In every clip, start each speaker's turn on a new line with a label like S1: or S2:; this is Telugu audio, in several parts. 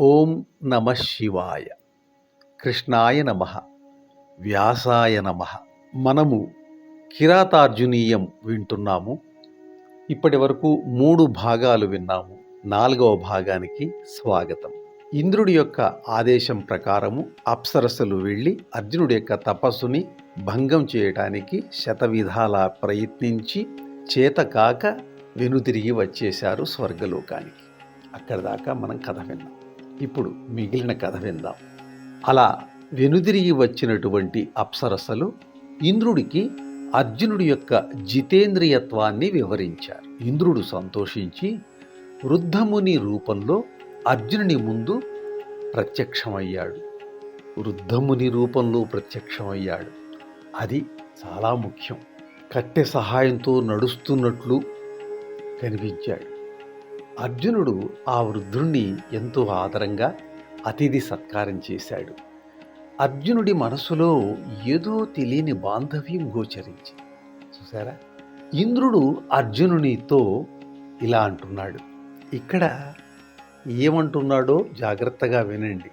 S1: ఓం నమ శివాయ. కృష్ణాయ నమ వ్యాసాయ నమ. మనము కిరాతార్జునీయం వింటున్నాము. ఇప్పటి వరకు మూడు భాగాలు విన్నాము. నాలుగవ భాగానికి స్వాగతం. ఇంద్రుడి యొక్క ఆదేశం ప్రకారము అప్సరసలు వెళ్ళి అర్జునుడి యొక్క తపస్సుని భంగం చేయటానికి శతవిధాల ప్రయత్నించి చేతకాక వెనుతిరిగి వచ్చేశారు స్వర్గలోకానికి. అక్కడి దాకా మనం కథ విన్నాం. ఇప్పుడు మిగిలిన కథ విందాం. అలా వెనుదిరిగి వచ్చినటువంటి అప్సరసలు ఇంద్రుడికి అర్జునుడి యొక్క జితేంద్రియత్వాన్ని వివరించారు. ఇంద్రుడు సంతోషించి వృద్ధముని రూపంలో అర్జునుని ముందు ప్రత్యక్షమయ్యాడు. వృద్ధముని రూపంలో ప్రత్యక్షమయ్యాడు. అది చాలా ముఖ్యం. కట్టె సహాయంతో నడుస్తున్నట్లు కనిపించాడు. అర్జునుడు ఆ వృద్ధుణ్ణి ఎంతో ఆదరంగా అతిథి సత్కారం చేశాడు. అర్జునుడి మనసులో ఏదో తెలియని బాంధవ్యం గోచరించి చూసారా ఇంద్రుడు అర్జునునితో ఇలా అంటున్నాడు. ఇక్కడ ఏమంటున్నాడో జాగ్రత్తగా వినండి.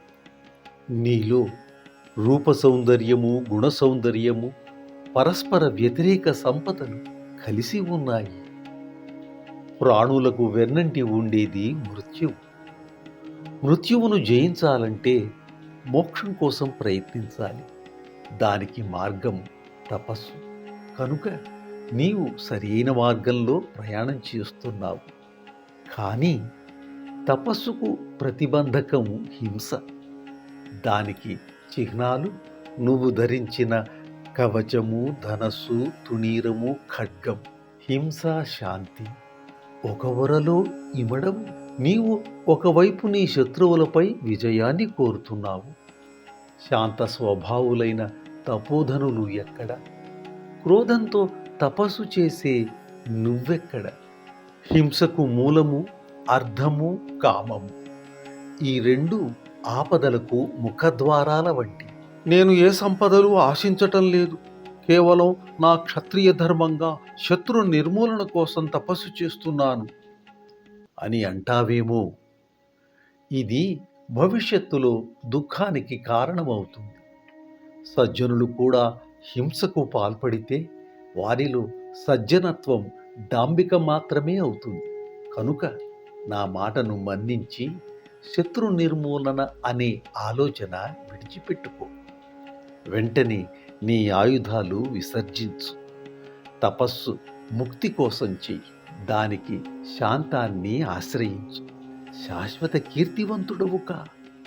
S1: నీలో రూప సౌందర్యము గుణ సౌందర్యము పరస్పర వ్యతిరేక సంపదలు కలిసి ఉన్నాయి. ప్రాణులకు వెన్నంటి ఉండేది మృత్యువు. మృత్యువును జయించాలంటే మోక్షం కోసం ప్రయత్నించాలి. దానికి మార్గం తపస్సు. కనుక నీవు సరైన మార్గంలో ప్రయాణం చేస్తున్నావు. కానీ తపస్సుకు ప్రతిబంధకము హింస. దానికి చిహ్నాలు నువ్వు ధరించిన కవచము ధనస్సు తుణీరము ఖడ్గం హింస శాంతి. ఒక వరలో ఇమడం నీవు ఒకవైపు నీ శత్రువులపై విజయాన్ని కోరుతున్నావు. శాంత స్వభావులైన తపోధనులు ఎక్కడ? క్రోధంతో తపస్సు చేసే నువ్వెక్కడ? హింసకు మూలము అర్థము కామము. ఈ రెండు ఆపదలకు ముఖద్వారాల వంటి. నేను ఏ సంపదలు ఆశించటం లేదు. కేవలం నా క్షత్రియ ధర్మంగా శత్రు నిర్మూలన కోసం తపస్సు చేస్తున్నాను. అని అంటావేమో? ఇది భవిష్యత్తులో దుఃఖానికి కారణమవుతుంది. సజ్జనులు కూడా హింసకు పాల్పడితే వారిలో సజ్జనత్వం డాంబిక మాత్రమే అవుతుంది. కనుక నా మాటను మన్నించి శత్రు నిర్మూలన అనే ఆలోచన విడిచిపెట్టుకో. వెంటనే నీ ఆయుధాలు విసర్జించు. తపస్సు ముక్తి కోసం చెయ్యి. దానికి శాంతాన్ని ఆశ్రయించు. శాశ్వత కీర్తివంతుడవు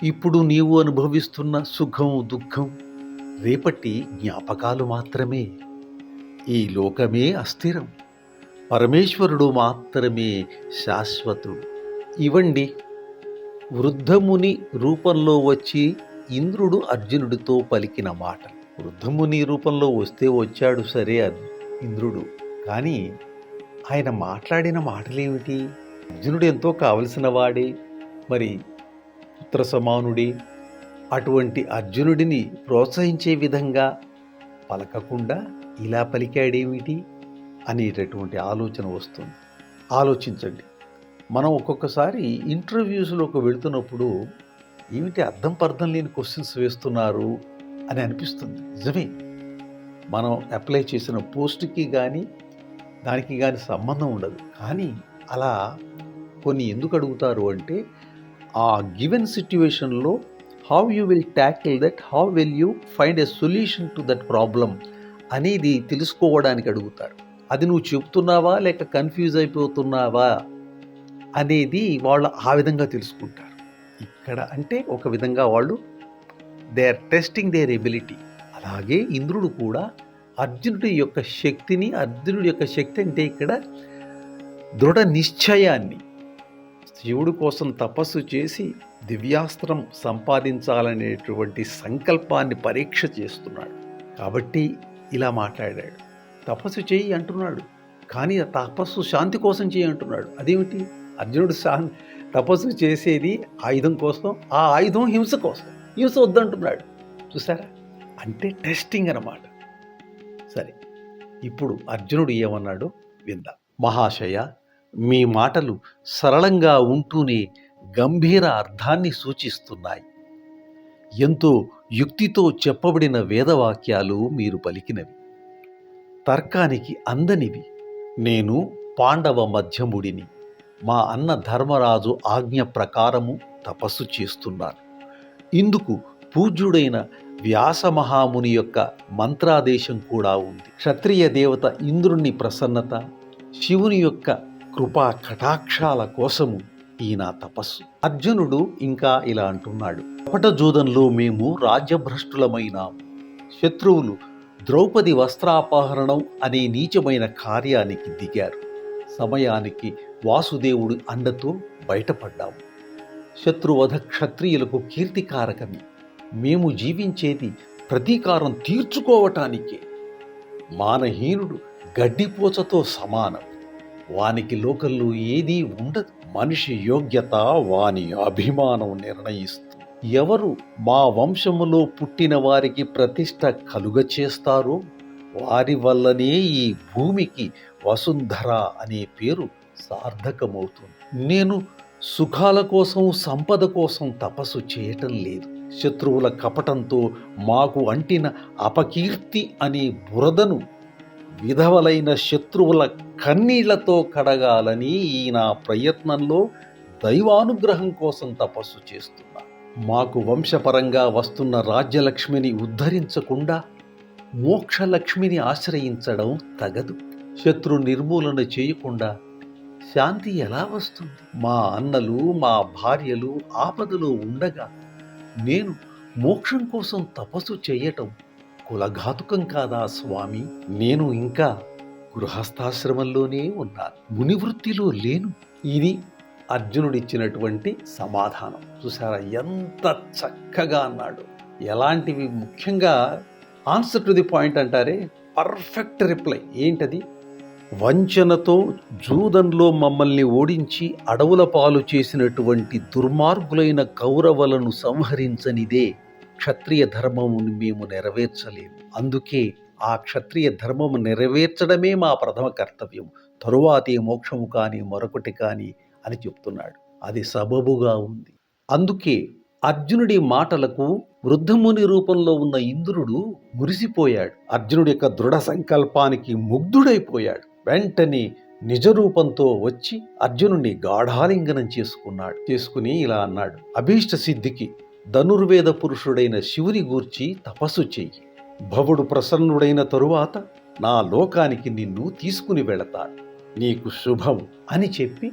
S1: ఇప్పుడు నీవు అనుభవిస్తున్న సుఖం దుఃఖం రేపటి జ్ఞాపకాలు మాత్రమే. ఈ లోకమే అస్థిరం. పరమేశ్వరుడు మాత్రమే శాశ్వతుడు. ఇవండి. వృద్ధముని రూపంలో వచ్చి ఇంద్రుడు అర్జునుడితో పలికిన మాట వృద్ధముని రూపంలో వస్తే వచ్చాడు సరే ఇంద్రుడు. కానీ ఆయన మాట్లాడిన మాటలేమిటి? అర్జునుడు ఎంతో కావలసిన వాడే మరి పుత్ర సమానుడే అటువంటి అర్జునుడిని ప్రోత్సహించే విధంగా పలకకుండా ఇలా పలికాడేమిటి? అనేటటువంటి ఆలోచన వస్తుంది. ఆలోచించండి. మనం ఒక్కొక్కసారి ఇంటర్వ్యూస్లోకి వెళుతున్నప్పుడు ఏమిటి అర్థం పర్థం లేని క్వశ్చన్స్ వేస్తున్నారు? అని అనిపిస్తుంది. నిజమే. మనం అప్లై చేసిన పోస్ట్కి కానీ దానికి కానీ సంబంధం ఉండదు. కానీ అలా కొన్ని ఎందుకు అడుగుతారు అంటే ఆ given సిట్యువేషన్లో how you will tackle that how will you find a solution to that problem అనేది తెలుసుకోవడానికి అడుగుతారు. అది నువ్వు చెప్తున్నావా లేక కన్ఫ్యూజ్ అయిపోతున్నావా అనేది వాళ్ళు ఆ విధంగా తెలుసుకుంటారు. ఇక్కడ అంటే ఒక విధంగా వాళ్ళు they are testing their ability అలాగే ఇంద్రుడు కూడా అర్జునుడి యొక్క శక్తిని అర్జునుడి యొక్క శక్తి అంటే ఇక్కడ దృఢ నిశ్చయాన్ని శివుడి కోసం తపస్సు చేసి దివ్యాస్త్రం సంపాదించాలనేటువంటి సంకల్పాన్ని పరీక్ష చేస్తున్నాడు. కాబట్టి ఇలా మాట్లాడాడు. తపస్సు చేయి అంటున్నాడు. కానీ తపస్సు శాంతి కోసం చేయి అంటున్నాడు. అదేమిటి? అర్జునుడు శాంతి తపస్సు చేసేది ఆయుధం కోసం ఆ ఆయుధం హింస కోసం. యూస్ వద్దంటున్నాడు. చూసారా? అంటే టెస్టింగ్ అన్నమాట. సరే ఇప్పుడు అర్జునుడు ఏమన్నాడు? విందా. మహాశయ మీ మాటలు సరళంగా ఉంటూనే గంభీర అర్థాన్ని సూచిస్తున్నాయి. ఎంతో యుక్తితో చెప్పబడిన వేదవాక్యాలు మీరు పలికినవి. తర్కానికి అందనివి. నేను పాండవ మధ్యముడిని. మా అన్న ధర్మరాజు ఆజ్ఞ ప్రకారము తపస్సు చేస్తున్నాను ఇందుకు పూజ్యుడైన వ్యాసమహాముని యొక్క మంత్రాదేశం కూడా ఉంది. క్షత్రియ దేవత ఇంద్రుణ్ణి ప్రసన్నత శివుని యొక్క కృపా కటాక్షాల కోసము ఈయన తపస్సు. అర్జునుడు ఇంకా ఇలా అంటున్నాడు. కపటజూదంలో మేము రాజ్యభ్రష్టులమైనాం శత్రువులు ద్రౌపది వస్త్రాపహరణం అనే నీచమైన కార్యానికి దిగారు. సమయానికి వాసుదేవుడు అండతో బయటపడ్డాము. శత్రువధ క్షత్రియులకు కీర్తికారకమే. మేము జీవించేది ప్రతీకారం తీర్చుకోవటానికే. మానహీనుడు గడ్డిపోచతో సమానం. వానికి లోకల్లో ఏదీ ఉండదు. మనిషి యోగ్యత వాని అభిమానం నిర్ణయిస్తుంది ఎవరు మా వంశములో పుట్టిన వారికి ప్రతిష్ట కలుగ చేస్తారో వారి వల్లనే ఈ భూమికి వసుంధర అనే పేరు సార్థకమవుతుంది. నేను సుఖాల కోసం సంపద కోసం తపస్సు చేయటం లేదు. శత్రువుల కపటంతో మాకు అంటిన అపకీర్తి అనే బురదను విధవలైన శత్రువుల కన్నీళ్ళతో కడగాలని ఈ నా ప్రయత్నంలో దైవానుగ్రహం కోసం తపస్సు చేస్తున్నా. మాకు వంశపరంగా వస్తున్న రాజ్యలక్ష్మిని ఉద్ధరించకుండా మోక్షలక్ష్మిని ఆశ్రయించడం తగదు. శత్రు నిర్మూలన చేయకుండా శాంతి ఎలా వస్తుంది? మా అన్నలు మా భార్యలు ఆపదలో ఉండగా నేను మోక్షం కోసం తపస్సు చేయటం కులఘాతుకం కాదా స్వామి? నేను ఇంకా గృహస్థాశ్రమంలోనే ఉన్నాను. మునివృత్తిలో లేను. ఇది అర్జునుడిచ్చినటువంటి సమాధానం. చూసారా ఎంత చక్కగా అన్నాడు. ఎలాంటివి? ముఖ్యంగా ఆన్సర్ టు ది పాయింట్ అంటారే పర్ఫెక్ట్ రిప్లై. ఏంటది? వంచనతో జూదంలో మమ్మల్ని ఓడించి అడవుల పాలు చేసినటువంటి దుర్మార్గులైన కౌరవులను సంహరించనిదే క్షత్రియ ధర్మమును మేము నెరవేర్చలేము. అందుకే ఆ క్షత్రియ ధర్మము నెరవేర్చడమే మా ప్రథమ కర్తవ్యం. తరువాతే మోక్షము కానీ మరొకటి కానీ అని చెప్తున్నాడు. అది సబబుగా ఉంది. అందుకే అర్జునుడి మాటలకు వృద్ధముని రూపంలో ఉన్న ఇంద్రుడు మురిసిపోయాడు. అర్జునుడి యొక్క దృఢ సంకల్పానికి ముగ్ధుడైపోయాడు. వెంటనే నిజరూపంతో వచ్చి అర్జునుడిని గాఢాలింగనం చేసుకున్నాడు. చేసుకుని ఇలా అన్నాడు అభీష్ట సిద్ధికి ధనుర్వేద పురుషుడైన శివుని గూర్చి తపస్సు చెయ్యి. భవుడు ప్రసన్నుడైన తరువాత నా లోకానికి నిన్ను తీసుకుని వెళతాడు. నీకు శుభం అని చెప్పి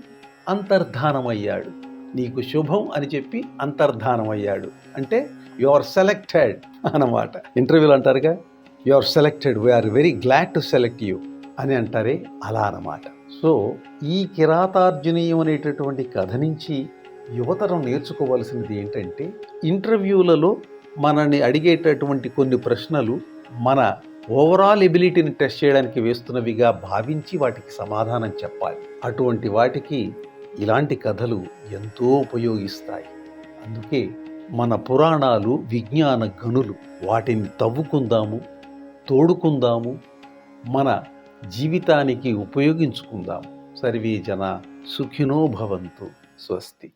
S1: అంతర్ధానమయ్యాడు. నీకు శుభం అని చెప్పి అంతర్ధానమయ్యాడు. అంటే యు ఆర్ సెలెక్టెడ్ అన్నమాట. ఇంటర్వ్యూలు అంటారుగా you are selected we are very glad to select you అని అంటారే అలా అన్నమాట. సో ఈ కిరాతార్జునీయం అనేటటువంటి కథ నుంచి యువతరం నేర్చుకోవాల్సినది ఏంటంటే ఇంటర్వ్యూలలో మనల్ని అడిగేటటువంటి కొన్ని ప్రశ్నలు మన ఓవరాల్ ఎబిలిటీని టెస్ట్ చేయడానికి వేస్తున్నవిగా భావించి వాటికి సమాధానం చెప్పాలి. అటువంటి వాటికి ఇలాంటి కథలు ఎంతో ఉపయోగిస్తాయి. అందుకే మన పురాణాలు విజ్ఞాన గనులు వాటిని తవ్వుకుందాము తోడుకుందాము మన జీవితానికి ఉపయోగించుకుందాం. సర్వే జన సుఖినో భవంతు. స్వస్తి.